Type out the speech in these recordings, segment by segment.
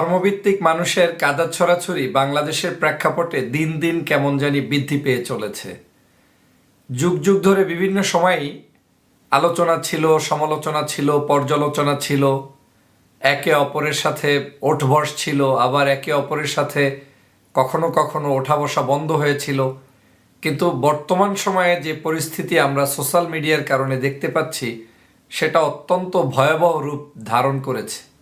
ধর্মভিত্তিক মানুষের কাদা ছড়াছড়ি বাংলাদেশের প্রেক্ষাপটে দিন দিন কেমন জানি বৃদ্ধি পেয়ে চলেছে। যুগ যুগ ধরে বিভিন্ন সময়ই আলোচনা ছিল, সমালোচনা ছিল, পর্যালোচনা ছিল। একে অপরের সাথে ওঠবস ছিল, আবার একে অপরের সাথে কখনো কখনো ওঠা বসা বন্ধ হয়েছিল। কিন্তু বর্তমান সময়ে যে পরিস্থিতি আমরা সোশ্যাল মিডিয়ার কারণে দেখতে পাচ্ছি, সেটা অত্যন্ত ভয়াবহ রূপ ধারণ করেছে।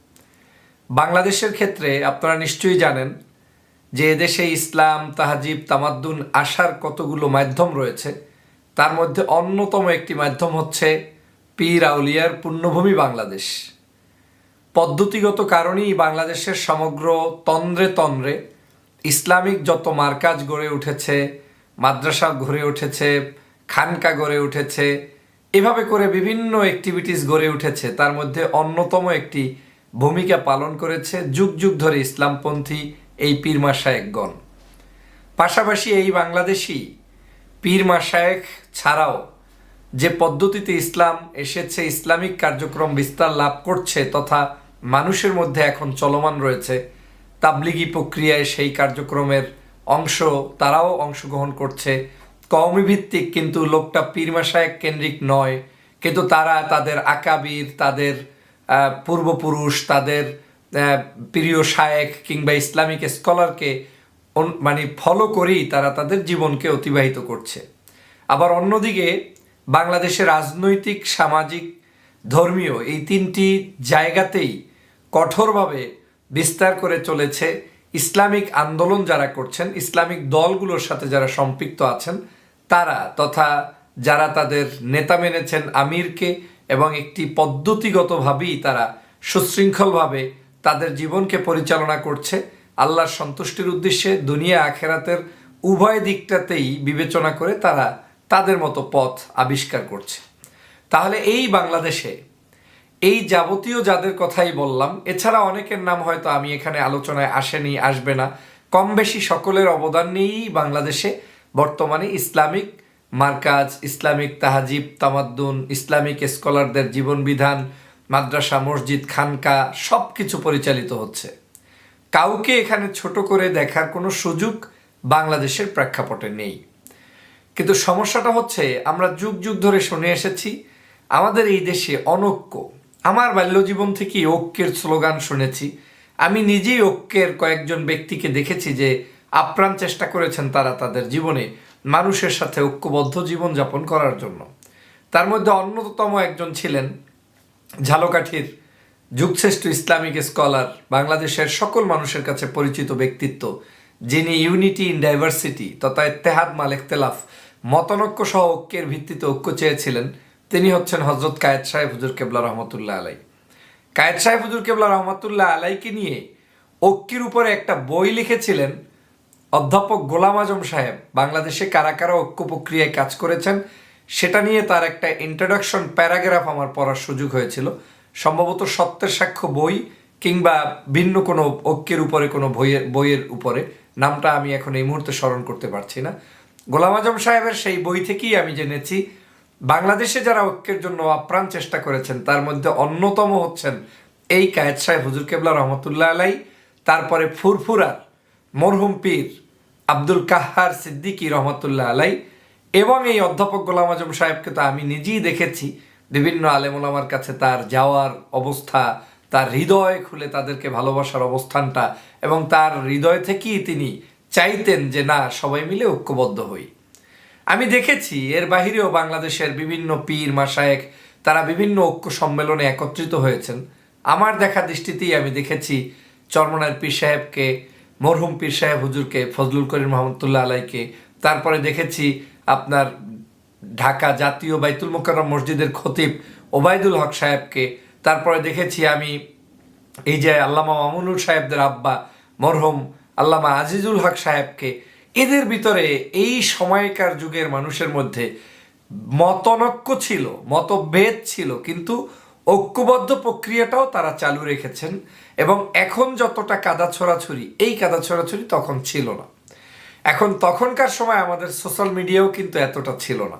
বাংলাদেশের ক্ষেত্রে আপনারা নিশ্চয়ই জানেন যে এদেশে ইসলাম, তাহাজিব, তামাদ্দুন আসার কতগুলো মাধ্যম রয়েছে, তার মধ্যে অন্যতম একটি মাধ্যম হচ্ছে পীর আউলিয়ার পুণ্যভূমি বাংলাদেশ। পদ্ধতিগত কারণেই বাংলাদেশের সমগ্র তন্দ্রে তন্দ্রে ইসলামিক যত মার্কাজ গড়ে উঠেছে, মাদ্রাসা গড়ে উঠেছে, খানকা গড়ে উঠেছে, এভাবে করে বিভিন্ন অ্যাক্টিভিটিস গড়ে উঠেছে, তার মধ্যে অন্যতম একটি ভূমিকা পালন করেছে যুগ যুগ ধরে ইসলামপন্থী এই পীর মাসায়েকগণ পাশাপাশি এই বাংলাদেশি পীর মাসায়েক ছাড়াও যে পদ্ধতিতে ইসলাম এসেছে, ইসলামিক কার্যক্রম বিস্তার লাভ করছে তথা মানুষের মধ্যে এখন চলমান রয়েছে, তাবলিগি প্রক্রিয়ায় সেই কার্যক্রমের অংশ তারাও অংশগ্রহণ করছে। কওমি ভিত্তিক কিন্তু লোকটা পীর মাসায়েক কেন্দ্রিক নয়, কিন্তু তারা তাদের আকাবির, তাদের পূর্বপুরুষ, তাদের প্রিয় শায়েক কিংবা ইসলামিক স্কলারকে মানে ফলো করেই তারা তাদের জীবনকে অতিবাহিত করছে। আবার অন্যদিকে বাংলাদেশের রাজনৈতিক, সামাজিক, ধর্মীয় এই তিনটি জায়গাতেই কঠোরভাবে বিস্তার করে চলেছে ইসলামিক আন্দোলন যারা করছেন, ইসলামিক দলগুলোর সাথে যারা সম্পৃক্ত আছেন, তারা তথা যারা তাদের নেতা মেনেছেন আমিরকে এবং একটি পদ্ধতিগতভাবেই তারা সুশৃঙ্খলভাবে তাদের জীবনকে পরিচালনা করছে। আল্লাহর সন্তুষ্টির উদ্দেশ্যে দুনিয়া আখেরাতের উভয় দিকটাতেই বিবেচনা করে তারা তাদের মতো পথ আবিষ্কার করছে। তাহলে এই বাংলাদেশে এই যাবতীয় যাদের কথাই বললাম, এছাড়া অনেকের নাম হয়তো আমি এখানে আলোচনায় আসেনি, আসবে না। কম বেশি সকলের অবদান নিয়েই বাংলাদেশে বর্তমানে ইসলামিক মার্কাজ, ইসলামিক তাহাজিব, তামাদ্দুন, ইসলামিক স্কলারদের জীবন বিধান মাদ্রাসা, মসজিদ, খানকা সব কিছু পরিচালিত হচ্ছে। কাউকে এখানে ছোট করে দেখার কোনো সুযোগ বাংলাদেশের প্রেক্ষাপটে নেই। কিন্তু সমস্যাটা হচ্ছে, আমরা যুগ যুগ ধরে শুনে এসেছি, আমাদের এই দেশে অনৈক্য। আমার বাল্যজীবন থেকেই ঐক্যের স্লোগান শুনেছি। আমি নিজেই ঐক্যের কয়েকজন ব্যক্তিকে দেখেছি যে আপ্রাণ চেষ্টা করেছেন তারা তাদের জীবনে। মানুষের সাথে ঐক্যবদ্ধ জীবনযাপন করার জন্য। তার মধ্যে অন্যতম একজন ছিলেন ঝালকাঠির যুগশ্রেষ্ঠ ইসলামিক স্কলার, বাংলাদেশের সকল মানুষের কাছে পরিচিত ব্যক্তিত্ব, যিনি ইউনিটি ইন ডাইভার্সিটি তথা ইত্তেহাদ মাল ইখতলাফ, মতনৈক্য সহ ঐক্যের ভিত্তিতে ঐক্য চেয়েছিলেন। তিনি হচ্ছেন হজরত কায়েদ সাহেব হুজুর কেবলা রহমতুল্লাহ আলাই। কায়েদ সাহেব হুজুর কেবলা রহমতুল্লাহ আলাইকে নিয়ে ঐক্যের উপরে একটা বই লিখেছিলেন অধ্যাপক গোলাম আজম সাহেব বাংলাদেশে কারা কারা ঐক্য প্রক্রিয়ায় কাজ করেছেন সেটা নিয়ে তার একটা ইন্ট্রোডাকশন প্যারাগ্রাফ আমার পড়ার সুযোগ হয়েছিল। সম্ভবত সত্যের সাক্ষ্য বই কিংবা ভিন্ন কোনো ঐক্যের উপরে, কোনো বইয়ের বইয়ের উপরে। নামটা আমি এখন এই মুহূর্তে স্মরণ করতে পারছি না। গোলাম আজম সাহেবের সেই বই থেকেই আমি জেনেছি, বাংলাদেশে যারা ঐক্যের জন্য আপ্রাণ চেষ্টা করেছেন, তার মধ্যে অন্যতম হচ্ছেন এই কায়েদ সাহেব হুজুর কেবলা রহমতুল্লাহ আলাই, তারপরে ফুরফুরার মরহুম পীর আব্দুল কাহার সিদ্দিকী রহমতুল্লাহ আলাই এবং এই অধ্যাপক গোলাম আজম সাহেবকে তো আমি নিজেই দেখেছি। বিভিন্ন আলেমুলামার কাছে তার যাওয়ার অবস্থা, তার হৃদয় খুলে তাদেরকে ভালোবাসার অবস্থানটা এবং তার হৃদয় থেকেই তিনি চাইতেন যে না, সবাই মিলে ঐক্যবদ্ধ হই। আমি দেখেছি এর বাহিরেও বাংলাদেশের বিভিন্ন পীর মাসায়েক তারা বিভিন্ন ঐক্য সম্মেলনে একত্রিত হয়েছেন। আমার দেখা দৃষ্টিতেই আমি দেখেছি চরমনার পীর সাহেবকে মরহুম পীর সাহেব হুজুরকে ফজলুল করিম রহমতুল্লাহ আলাইকে। তারপরে দেখেছি আপনার ঢাকা জাতীয় বাইতুল মোকাররম মসজিদের খতিব ওবায়দুল হক সাহেবকে। তারপরে দেখেছি আমি এই যে আল্লামা মামুনুর সাহেবদের আব্বা, মরহুম আল্লামা আজিজুল হক সাহেবকে। এদের ভিতরে এই সময়কার যুগের মানুষের মধ্যে মতনক্য ছিল, মতভেদ ছিল, কিন্তু ঐক্যবদ্ধ প্রক্রিয়াটাও তারা চালু রেখেছেন। এবং এখন যতটা কাদা ছড়াছড়ি, এই কাদা ছড়াছড়ি তখন ছিল না। এখন তখনকার সময় আমাদের সোশ্যাল মিডিয়াও কিন্তু এতটা ছিল না।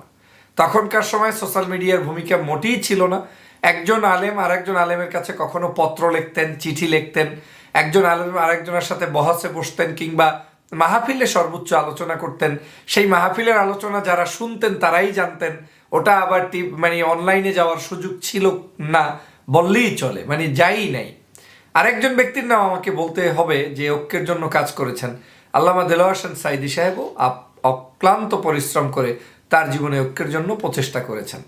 তখনকার সময় সোশ্যাল মিডিয়ার ভূমিকা মোটেই ছিল না। একজন আলেম আর একজন আলেমের কাছে কখনো পত্র লিখতেন, চিঠি লিখতেন, একজন আলেম আরেকজনের সাথে বহাসে বসতেন কিংবা মাহফিলে সর্বোচ্চ আলোচনা করতেন। সেই মাহফিলের আলোচনা যারা শুনতেন তারাই জানতেন। ওটা আবার মানে অনলাইনে যাওয়ার সুযোগ ছিল না, বললেই চলে মানে যাই নাই। আরেকজন ব্যক্তির নাম আমাকে বলতে হবে যে ঐক্যের জন্য কাজ করেছেন। আল্লামা দেলোয়ার হোসেন সাইদি সাহেবও অক্লান্ত পরিশ্রম করে তার জীবনে ঐক্যের জন্য প্রচেষ্টা করেছেন।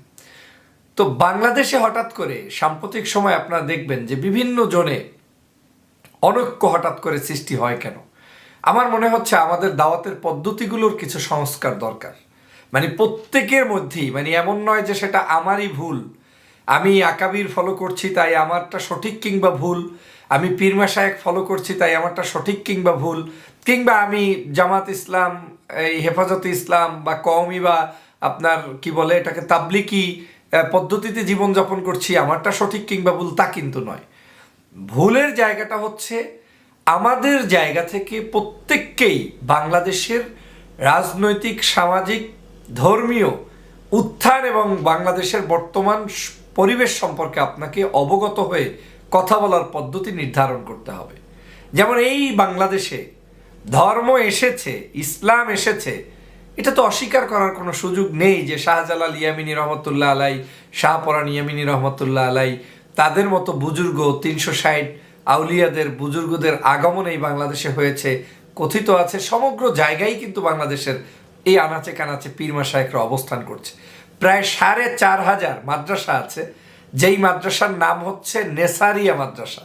তো বাংলাদেশে হঠাৎ করে সাম্প্রতিক সময় আপনারা দেখবেন যে বিভিন্ন জনে অনৈক্য হঠাৎ করে সৃষ্টি হয় কেন? আমার মনে হচ্ছে আমাদের দাওয়াতের পদ্ধতিগুলোর কিছু সংস্কার দরকার। মানে প্রত্যেকের মধ্যেই মানে এমন নয় যে সেটা আমারই ভুল। আমি আকাবির ফলো করছি, তাই আমারটা সঠিক কিংবা ভুল। আমি পীরমা শায়েক ফলো করছি, তাই আমারটা সঠিক কিংবা ভুল? কিংবা আমি জামাত ইসলাম, এই হেফাজত ইসলাম বা কওমি বা আপনার কি বলে এটাকে তাবলিকি পদ্ধতিতে জীবনযাপন করছি, আমারটা সঠিক কিংবা ভুল তা কিন্তু নয়। ভুলের জায়গাটা হচ্ছে আমাদের জায়গা থেকে প্রত্যেককেই বাংলাদেশের রাজনৈতিক, সামাজিক, ধর্মীয় উত্থান এবং বাংলাদেশের বর্তমান পরিবেশ সম্পর্কে আপনাকে অবগত হয়ে কথা বলার পদ্ধতি নির্ধারণ করতে হবে। যেমন এই বাংলাদেশে ধর্ম এসেছে, ইসলাম এসেছে, এটা তো অস্বীকার করার কোনো সুযোগ নেই যে শাহজালাল ইয়ামিনী রহমতুল্লাহ আলাই শাহপরান ইয়ামিনী রহমতুল্লাহ আলাই, তাদের মতো বুজুর্গ তিনশো ষাট আউলিয়াদের বুজুর্গদের আগমন এই বাংলাদেশে হয়েছে, কথিত আছে, সমগ্র জায়গায় কিন্তু বাংলাদেশের এই আনাচে কানাচে পীরমা শাহেকরা অবস্থান করছে। প্রায় সাড়ে চার হাজার মাদ্রাসা আছে যেই মাদ্রাসার নাম হচ্ছে নেসারিয়া মাদ্রাসা।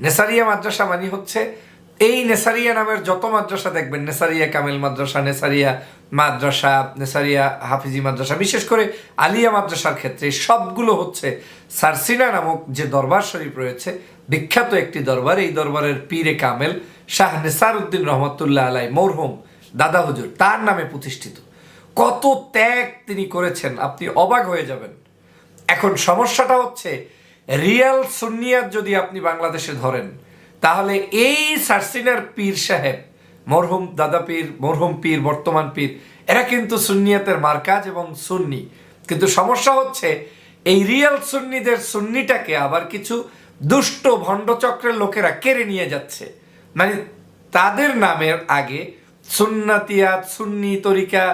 নেসারিয়া মাদ্রাসা মানে হচ্ছে এই নেসারিয়া নামের যত মাদ্রাসা দেখবেন, নেসারিয়া কামেল মাদ্রাসা, নেসারিয়া মাদ্রাসা, নেসারিয়া হাফিজি মাদ্রাসা, বিশেষ করে আলিয়া মাদ্রাসার ক্ষেত্রে সবগুলো হচ্ছে সারসিনা নামক যে দরবার শরীফ রয়েছে, বিখ্যাত একটি দরবার, এই দরবারের পীরে কামেল শাহ নেসার উদ্দিন রহমতুল্লাহ আলাই মরহুম দাদা হুজুর, তার নামে প্রতিষ্ঠিত। কত ত্যাগ তিনি করেছেন, আপনি অবাক হয়ে যাবেন। এখন সমস্যাটা হচ্ছে, রিয়াল সুন্নিয়াত যদি আপনি বাংলাদেশে ধরেন, তাহলে এই সারসিনার পীর সাহেব, মরহুম দাদা পীর, মরহুম পীর, বর্তমান পীর, এরা কিন্তু সুন্নিয়াতের মার্কাজ এবং সুন্নি। কিন্তু সমস্যা হচ্ছে, এই রিয়াল সুন্নিদের সুন্নিটাকে আবার কিছু দুষ্ট ভণ্ডচক্রের লোকেরা কেড়ে নিয়ে যাচ্ছে। মানে তাদের নামের আগে সুন্নাতিয়াত, সুন্নি তরিকা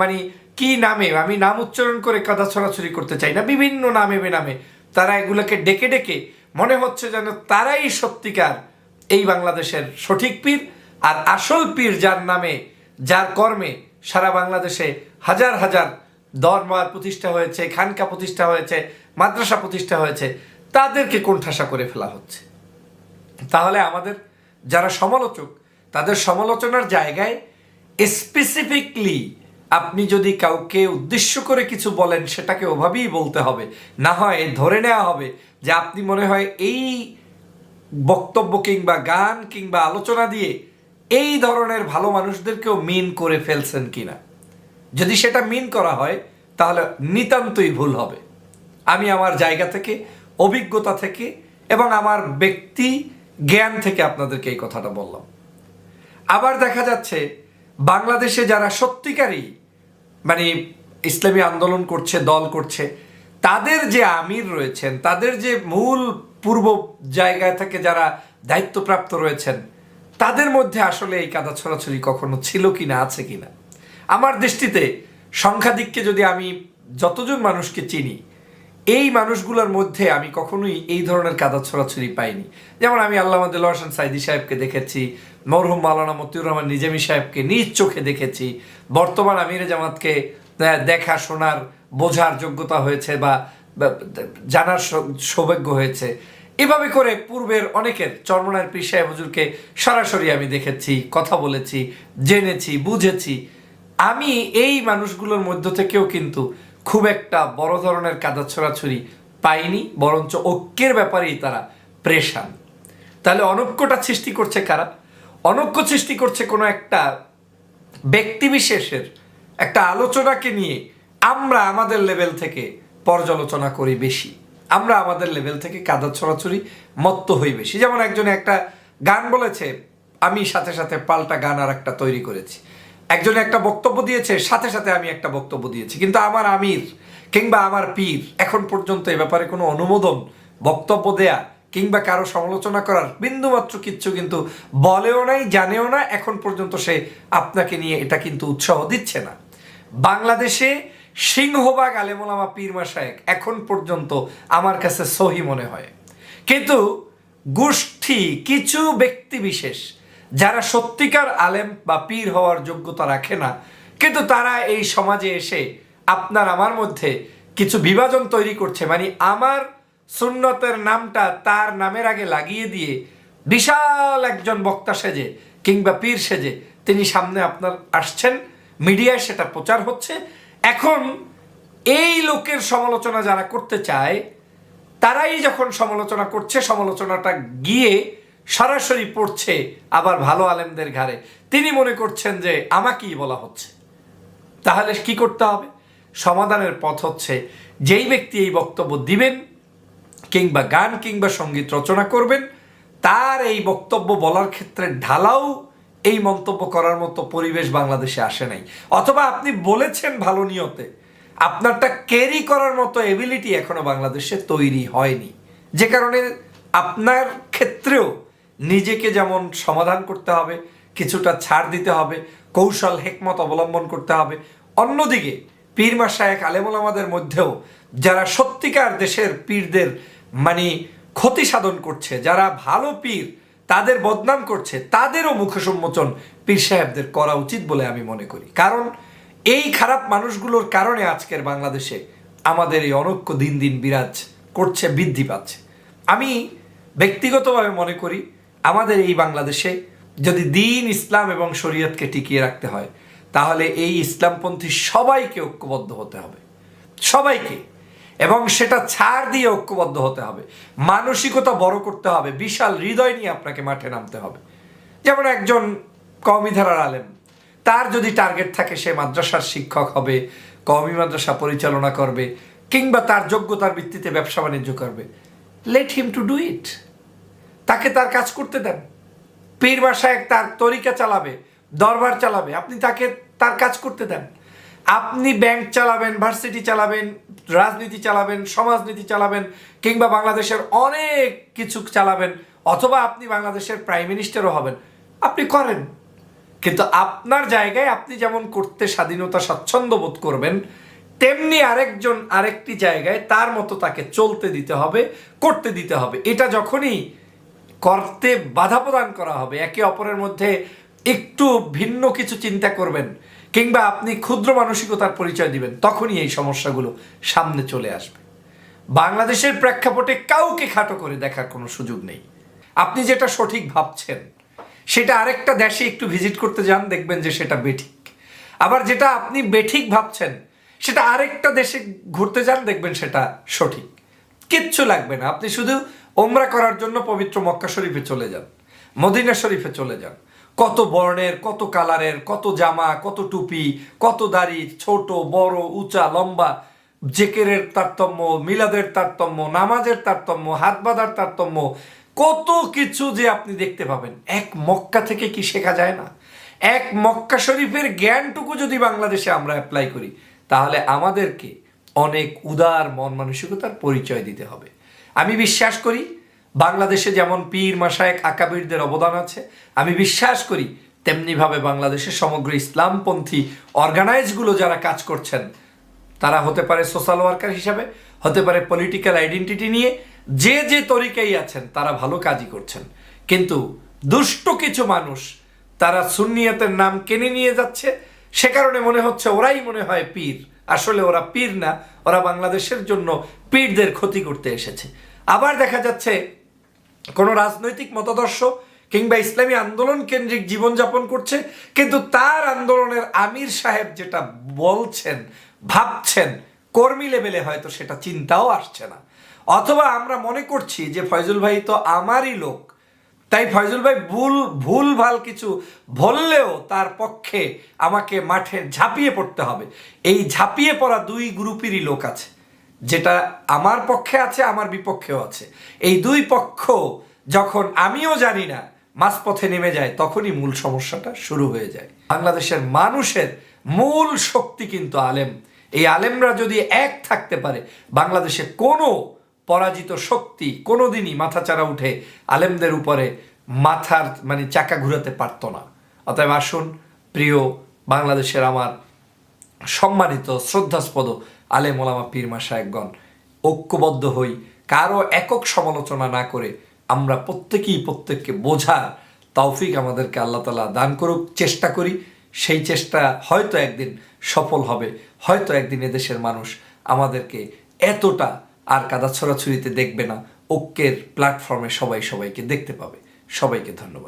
মানে কি নামে? আমি নাম উচ্চারণ করে কাদা ছড়াছড়ি করতে চাই না, বিভিন্ন নামে বেনামে। তারা এগুলোকে ডেকে ডেকে মনে হচ্ছে যেন তারাই সত্যিকার এই বাংলাদেশের সঠিক পীর আর আসল পীর যার নামে, যার কর্মে সারা বাংলাদেশে হাজার হাজার দরবার প্রতিষ্ঠা হয়েছে, খানকা প্রতিষ্ঠা হয়েছে, মাদ্রাসা প্রতিষ্ঠা হয়েছে, তাদেরকে কোণঠাসা করে ফেলা হচ্ছে। তাহলে আমাদের যারা সমালোচক, তাদের সমালোচনার জায়গায় স্পেসিফিকলি আপনি যদি কাউকে উদ্দেশ্য করে কিছু বলেন, সেটাকে ওভাবেই বলতে হবে। না হয় ধরে নেওয়া হবে যে আপনি মনে হয় এই বক্তব্য কিংবা গান কিংবা আলোচনা দিয়ে এই ধরনের ভালো মানুষদেরকেও মিন করে ফেলছেন কিনা। যদি সেটা মিন করা হয়, তাহলে নিতান্তই ভুল হবে। আমি আমার জায়গা থেকে, অভিজ্ঞতা থেকে এবং আমার ব্যক্তি জ্ঞান থেকে আপনাদেরকে এই কথাটা বললাম। আবার দেখা যাচ্ছে, বাংলাদেশে যারা সত্যিকারই মানে ইসলামী আন্দোলন করছে, দল করছে, তাদের যে আমির রয়েছেন, তাদের যে মূল পূর্ব জায়গায় থেকে যারা দায়িত্বপ্রাপ্ত রয়েছেন, তাদের মধ্যে আসলে এই কাদা ছড়াছড়ি কখনো ছিল কি না আছে কি না আমার দৃষ্টিতে সংখ্যাধিককে যদি আমি যতজন মানুষকে চিনি এই মানুষগুলোর মধ্যে আমি কখনোই এই ধরনের কাদা ছড়াছড়ি পাইনি। যেমন আমি আল্লাহ হোসেন সাইদি সাহেবকে দেখেছি, মরহুম মালানা মতিউর রহমান নিজামী সাহেবকে নিজ চোখে দেখেছি। বর্তমান আমিরে জামাতকে দেখা, শোনার, বোঝার যোগ্যতা হয়েছে বা জানার সৌভাগ্য হয়েছে। এভাবে করে পূর্বের অনেকের, চরমনার পীর সাহেব হুজুরকে সরাসরি আমি দেখেছি, কথা বলেছি, জেনেছি, বুঝেছি। আমি এই মানুষগুলোর মধ্য থেকেও কিন্তু খুব একটা বড় ধরনের কাদা ছড়াছড়ি পাইনি বরঞ্চ ঐক্যের ব্যাপারেই তারা প্রেশান। তাহলে অনৈক্যটা সৃষ্টি করছে কারা? অনৈক্য সৃষ্টি করছে কোনো একটা ব্যক্তিবিশেষের একটা আলোচনাকে নিয়ে আমরা আমাদের লেভেল থেকে পর্যালোচনা করি বেশি। আমরা আমাদের লেভেল থেকে কাদা ছড়াছড়ি মত্ত হই বেশি। যেমন একজনে একটা গান বলেছে, আমি সাথে সাথে পাল্টা গান আর একটা তৈরি করেছি। একজনে একটা বক্তব্য দিয়েছে, সাথে সাথে আমি একটা বক্তব্য দিয়েছি। কিন্তু আমার আমির কিংবা আমার পীর, এখন পর্যন্ত এ ব্যাপারে কোনো অনুমোদন, বক্তব্য দেয়া কিংবা কারও সমালোচনা করার বিন্দুমাত্র কিচ্ছু কিন্তু বলেও নাই, জানেও না, এখন পর্যন্ত সে আপনাকে নিয়ে এটা কিন্তু উৎসাহ দিচ্ছে না। বাংলাদেশে সিংহবাগ আলেমোলামা পীর মাসায়েক এখন পর্যন্ত আমার কাছে সহি মনে হয়। কিন্তু গোষ্ঠী, কিছু ব্যক্তি বিশেষ যারা সত্যিকার আলেম বা পীর হওয়ার যোগ্যতা রাখে না, কিন্তু তারা এই সমাজে এসে আপনার আমার মধ্যে কিছু বিভাজন তৈরি করছে। মানে আমার সুন্নতের নামটা তার নামের আগে লাগিয়ে দিয়ে বিশাল একজন বক্তা সেজে কিংবা পীর সেজে তিনি সামনে আপনার আসছেন, মিডিয়ায় সেটা প্রচার হচ্ছে। এখন এই লোকের সমালোচনা যারা করতে চায়, তারাই যখন সমালোচনা করছে, সমালোচনাটা গিয়ে সরাসরি পড়ছে আবার ভালো আলেমদের ঘাড়ে। তিনি মনে করছেন যে আমাকেই বলা হচ্ছে। তাহলে কি করতে হবে? সমাধানের পথ হচ্ছে যেই ব্যক্তি এই বক্তব্য দিবেন কিংবা গান কিংবা সংগীত রচনা করবেন, তার এই বক্তব্য বলার ক্ষেত্রে ঢালাও এই মন্তব্য করার মতো পরিবেশ বাংলাদেশে আসে নাই। অথবা আপনি বলেছেন ভালো নিয়তে, আপনারটা ক্যারি করার মতো এবিলিটি এখনও বাংলাদেশে তৈরি হয়নি। যে কারণে আপনার ক্ষেত্রেও নিজেকে যেমন সমাধান করতে হবে, কিছুটা ছাড় দিতে হবে, কৌশল, হেকমত অবলম্বন করতে হবে। অন্যদিকে, পীর মাসায়েক আলেমুলামাদের মধ্যেও যারা সত্যিকার দেশের পীরদের মানে ক্ষতি সাধন করছে, যারা ভালো পীর, তাদের বদনাম করছে, তাদেরও মুখ সম্মোচন পীর সাহেবদের করা উচিত বলে আমি মনে করি। কারণ এই খারাপ মানুষগুলোর কারণে আজকের বাংলাদেশে আমাদের এই অনৈক্য দিন দিন বিরাজ করছে, বৃদ্ধি পাচ্ছে। আমি ব্যক্তিগতভাবে মনে করি আমাদের এই বাংলাদেশে যদি দিন ইসলাম এবং শরীয়তকে টিকিয়ে রাখতে হয়, তাহলে এই ইসলামপন্থী সবাইকে ঐক্যবদ্ধ হতে হবে। সবাইকে। এবং সেটা ছাড় দিয়ে ঐক্যবদ্ধ হতে হবে। মানসিকতা বড় করতে হবে। বিশাল হৃদয় নিয়ে আপনাকে মাঠে নামতে হবে। যেমন একজন কওমি ধারার আলেম, তার যদি টার্গেট থাকে সে মাদ্রাসার শিক্ষক হবে, কওমি মাদ্রাসা পরিচালনা করবে, কিংবা তার যোগ্যতার ভিত্তিতে ব্যবসা বাণিজ্য করবে let him to do it তাকে তার কাজ করতে দেন। পীর বাসায় তার তরিকা চালাবে, দরবার চালাবে, আপনি তাকে তার কাজ করতে দেন। আপনি ব্যাংক চালাবেন ভার্সিটি চালাবেন, রাজনীতি চালাবেন, সমাজনীতি চালাবেন, কিংবা বাংলাদেশের অনেক কিছু চালাবেন, অথবা আপনি বাংলাদেশের প্রাইম মিনিস্টারও হবেন। আপনি করেন। কিন্তু আপনার জায়গায় আপনি যেমন করতে স্বাধীনতা স্বাচ্ছন্দ্য বোধ করবেন, তেমনি আরেকজন আরেকটি জায়গায় তার মতো তাকে চলতে দিতে হবে, করতে দিতে হবে। এটা যখনই করতে বাধা প্রদান করা হবে। একে অপরের মধ্যে একটু ভিন্ন কিছু চিন্তা করবেন কিংবা আপনি ক্ষুদ্র মানসিকতার পরিচয় দিবেন, তখনই এই সমস্যাগুলো সামনে চলে আসবে। বাংলাদেশের প্রেক্ষাপটে কাউকে খাটো করে দেখার কোনো সুযোগ নেই। আপনি যেটা সঠিক ভাবছেন, সেটা আরেকটা দেশে একটু ভিজিট করতে যান, দেখবেন যে সেটা বেঠিক। আবার যেটা আপনি বেঠিক ভাবছেন, সেটা আরেকটা দেশে ঘুরতে যান, দেখবেন সেটা সঠিক। কিচ্ছু লাগবে না। আপনি শুধু ওমরা করার জন্য পবিত্র মক্কা শরীফে চলে যান, মদিনা শরীফে চলে যান। কত বর্ণের, কত কালারের, কত জামা, কত টুপি, কত দাড়ি, ছোট, বড়, উঁচা, লম্বা, জেকেরের তারতম্য, মিলাদের তারতম্য, নামাজের তারতম্য হাত বাঁধার তারতম্য, কত কিছু যে আপনি দেখতে পাবেন। এক মক্কা থেকে কি শেখা যায় না? এক মক্কা শরীফের জ্ঞানটুকু যদি বাংলাদেশে আমরা অ্যাপ্লাই করি, তাহলে আমাদেরকে অনেক উদার মন মানসিকতার পরিচয় দিতে হবে। আমি বিশ্বাস করি বাংলাদেশে যেমন পীর মাসায়েক আকাবিরদের অবদান আছে, আমি বিশ্বাস করি তেমনিভাবে বাংলাদেশের সমগ্র ইসলামপন্থী অর্গানাইজগুলো যারা কাজ করছেন, তারা হতে পারে সোশ্যাল ওয়ার্কার হিসাবে, হতে পারে পলিটিক্যাল আইডেন্টিটি নিয়ে, যে যে তরিকাই আছেন, তারা ভালো কাজই করছেন। কিন্তু দুষ্ট কিছু মানুষ, তারা সুন্নিয়তের নাম কেনে নিয়ে যাচ্ছে, সে কারণে মনে হচ্ছে ওরাই মনে হয় পীর। আসলে ওরা পীর না, ওরা বাংলাদেশের জন্য পীরদের ক্ষতি করতে এসেছে। আবার দেখা যাচ্ছে কোনো রাজনৈতিক মতাদর্শ কিংবা ইসলামী আন্দোলন কেন্দ্রিক জীবনযাপন করছে, কিন্তু তার আন্দোলনের আমির সাহেব যেটা বলছেন, ভাবছেন, কর্মী লেভেলে হয়তো সেটা চিন্তাও আসছে না। অথবা আমরা মনে করছি যে ফয়জুল ভাই তো আমারই লোক, তাই ফয়জুল ভাই ভুল ভুল ভালো কিছু বললেও তার পক্ষে আমাকে মাঠে ঝাঁপিয়ে পড়তে হবে। এই ঝাঁপিয়ে পড়া দুই গ্রুপেরই লোক আছে। যেটা আমার পক্ষে আছে, আমার বিপক্ষেও আছে। এই দুই পক্ষ যখন আমিও জানি না মাঝপথে নেমে যায়, তখনই মূল সমস্যাটা শুরু হয়ে যায়। বাংলাদেশের মানুষের মূল শক্তি কিন্তু আলেম। এই আলেমরা যদি এক থাকতে পারে, বাংলাদেশে কোনো পরাজিত শক্তি কোনোদিনই মাথাচাড়া উঠে আলেমদের উপরে মাথার মানে চাকা ঘুরাতে পারতো না। অতএব আসুন, প্রিয় বাংলাদেশের আমার সম্মানিত, শ্রদ্ধাস্পদ আলেম ওলামা পীরমা সাহেবগণ ঐক্যবদ্ধ হই, কারও একক সমালোচনা না করে আমরা প্রত্যেকেই প্রত্যেককে বোঝার তৌফিক আমাদেরকে আল্লাহ তালা দান করুক, চেষ্টা করি। সেই চেষ্টা হয়তো একদিন সফল হবে, হয়তো একদিন এদেশের মানুষ আমাদেরকে এতটা আর কাদা ছড়াছড়িতে দেখবে না। ঐক্যের প্ল্যাটফর্মে সবাই সবাইকে দেখতে পাবে। সবাইকে ধন্যবাদ।